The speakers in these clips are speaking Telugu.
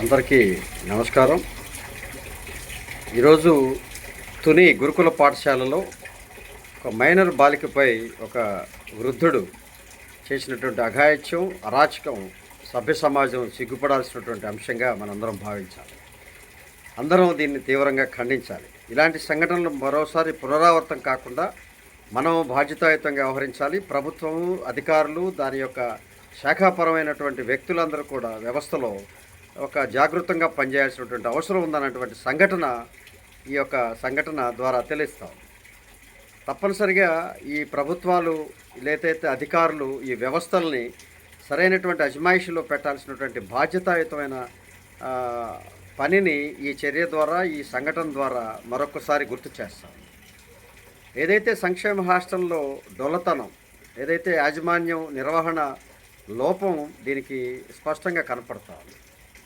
అందరికీ నమస్కారం. ఈరోజు తుని గురుకుల పాఠశాలలో ఒక మైనర్ బాలికపై ఒక వృద్ధుడు చేసినటువంటి అఘాయిత్యం అరాచకం సభ్య సమాజం సిగ్గుపడాల్సినటువంటి అంశంగా మనందరం భావించాలి. అందరం దీన్ని తీవ్రంగా ఖండించాలి. ఇలాంటి సంఘటనలు మరోసారి పునరావృతం కాకుండా మనం బాధ్యతాయుతంగా వ్యవహరించాలి. ప్రభుత్వము అధికారులు దాని యొక్క శాఖాపరమైనటువంటి వ్యక్తులందరూ కూడా వ్యవస్థలో ఒక జాగృతంగా పనిచేయాల్సినటువంటి అవసరం ఉందన్నటువంటి సంఘటన ఈ యొక్క సంఘటన ద్వారా తెలుస్తాం తప్పనిసరిగా ఈ ప్రభుత్వాలు లేదైతే అధికారులు ఈ వ్యవస్థల్ని సరైనటువంటి అజమాయిషిలో పెట్టాల్సినటువంటి బాధ్యతాయుతమైన పనిని ఈ చర్య ద్వారా ఈ సంఘటన ద్వారా మరొకసారి గుర్తు చేస్తాం ఏదైతే సంక్షేమ హాస్టల్లో డొల్లతనం ఏదైతే యాజమాన్యం నిర్వహణ లోపం దీనికి స్పష్టంగా కనపడతా ఉంది.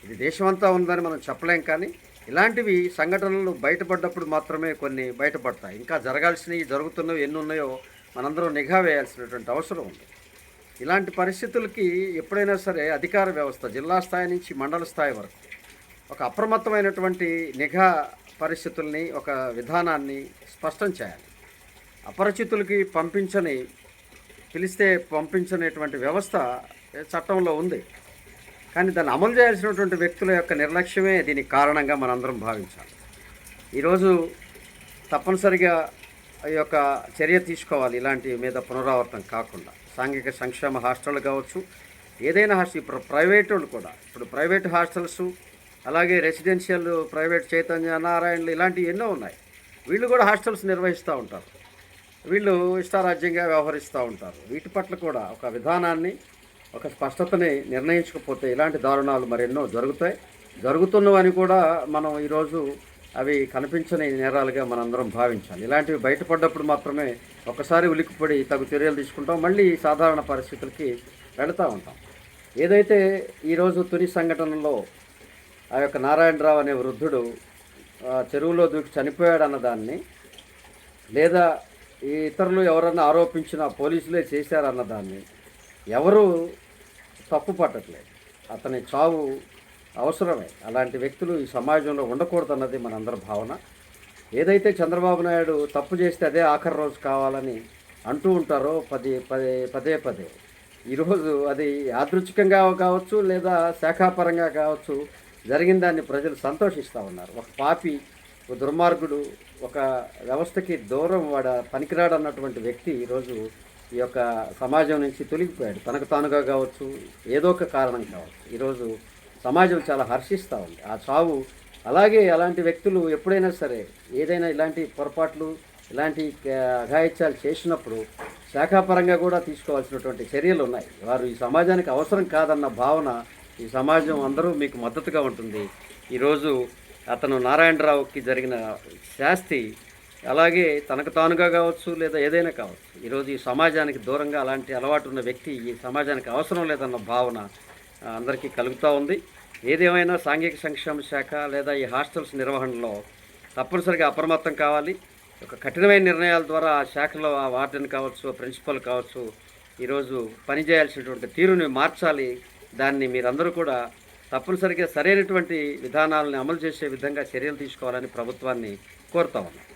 ఇది దేశమంతా ఉందని మనం చెప్పలేం కానీ ఇలాంటివి సంఘటనలు బయటపడ్డప్పుడు మాత్రమే కొన్ని బయటపడతాయి. ఇంకా జరగాల్సినవి జరుగుతున్నవి ఎన్ని ఉన్నాయో మనందరం నిఘా వేయాల్సినటువంటి అవసరం ఉంది. ఇలాంటి పరిస్థితులకి ఎప్పుడైనా సరే అధికార వ్యవస్థ జిల్లా స్థాయి నుంచి మండల స్థాయి వరకు ఒక అప్రమత్తమైనటువంటి నిఘా పరిస్థితుల్ని ఒక విధానాన్ని స్పష్టం చేయాలి. అపరిచితులకి పంపించని పిలిస్తే పంపించనేటువంటి వ్యవస్థ చట్టంలో ఉంది. కానీ దాన్ని అమలు చేయాల్సినటువంటి వ్యక్తుల యొక్క నిర్లక్ష్యమే దీనికి కారణంగా మనందరం భావించాలి. ఈరోజు తప్పనిసరిగా ఈ యొక్క చర్య తీసుకోవాలి. ఇలాంటి మీద పునరావృతం కాకుండా సాంఘిక సంక్షేమ హాస్టల్ కావచ్చు ఏదైనా హాస్టల్ ఇప్పుడు ప్రైవేట్ వాళ్ళు కూడా ఇప్పుడు ప్రైవేట్ హాస్టల్స్ అలాగే రెసిడెన్షియల్ ప్రైవేట్ చైతన్య నారాయణలు ఇలాంటివి ఎన్నో ఉన్నాయి. వీళ్ళు కూడా హాస్టల్స్ నిర్వహిస్తూ ఉంటారు. వీళ్ళు ఇష్టారాజ్యంగా వ్యవహరిస్తూ ఉంటారు. వీటి పట్ల కూడా ఒక విధానాన్ని ఒక స్పష్టతని నిర్ణయించకపోతే ఇలాంటి దారుణాలు మరెన్నో జరుగుతాయి. జరుగుతున్నవని కూడా మనం ఈరోజు అవి కనిపించని నేరాలుగా మనందరం భావించాలి. ఇలాంటివి బయటపడ్డప్పుడు మాత్రమే ఒకసారి ఉలిక్కిపడి తగు చర్యలు తీసుకుంటాం. మళ్ళీ సాధారణ పరిస్థితులకి వెళుతూ ఉంటాం. ఏదైతే ఈరోజు తుని సంఘటనలో ఆ యొక్క నారాయణరావు అనే వృద్ధుడు చెరువులో దూకి చనిపోయాడు అన్నదాన్ని లేదా ఈ ఇతరులు ఎవరన్నా ఆరోపించిన పోలీసులే చేశారన్న దాన్ని ఎవరు తప్పు పట్టట్లేదు అతని చావు అవసరమే. అలాంటి వ్యక్తులు ఈ సమాజంలో ఉండకూడదన్నది మనందరి భావన. ఏదైతే చంద్రబాబు నాయుడు తప్పు చేస్తే అదే ఆఖరి రోజు కావాలని అంటూ ఉంటారో పది పదే పదే పదే. ఈరోజు అది యాదృచ్ఛికంగా కావచ్చు లేదా శాఖాపరంగా కావచ్చు జరిగిన దాన్ని ప్రజలు సంతోషిస్తూ ఉన్నారు. ఒక పాపి ఒక దుర్మార్గుడు ఒక వ్యవస్థకి దూరం వాడ పనికిరాడన్నటువంటి వ్యక్తి ఈరోజు ఈ యొక్క సమాజం నుంచి తొలగిపోయాడు. తనకు తానుగా కావచ్చు ఏదో ఒక కారణం కావచ్చు. ఈరోజు సమాజం చాలా హర్షిస్తూ ఉంది. ఆ చావు అలాగే అలాంటి వ్యక్తులు ఎప్పుడైనా సరే ఏదైనా ఇలాంటి పొరపాట్లు ఇలాంటి అఘాయిత్యాలు చేసినప్పుడు శాఖాపరంగా కూడా తీసుకోవాల్సినటువంటి చర్యలు ఉన్నాయి. వారు ఈ సమాజానికి అవసరం కాదన్న భావన ఈ సమాజం అందరూ మీకు మద్దతుగా ఉంటుంది. ఈరోజు అతను నారాయణరావుకి జరిగిన శాస్తి అలాగే తనకు తానుగా కావచ్చు లేదా ఏదైనా కావచ్చు ఈరోజు ఈ సమాజానికి దూరంగా అలాంటి అలవాటు ఉన్న వ్యక్తి ఈ సమాజానికి అవసరం లేదన్న భావన అందరికీ కలుగుతూ ఉంది. ఏదేమైనా సాంఘిక సంక్షేమ శాఖ లేదా ఈ హాస్టల్స్ నిర్వహణలో తప్పనిసరిగా అప్రమత్తం కావాలి. ఒక కఠినమైన నిర్ణయాల ద్వారా ఆ శాఖలో ఆ వార్డెన్ కావచ్చు ప్రిన్సిపల్ కావచ్చు ఈరోజు పనిచేయాల్సినటువంటి తీరుని మార్చాలి. దాన్ని మీరందరూ కూడా తప్పనిసరిగా సరైనటువంటి విధానాలను అమలు చేసే విధంగా చర్యలు తీసుకోవాలని ప్రభుత్వాన్ని కోరుతా ఉన్నాం.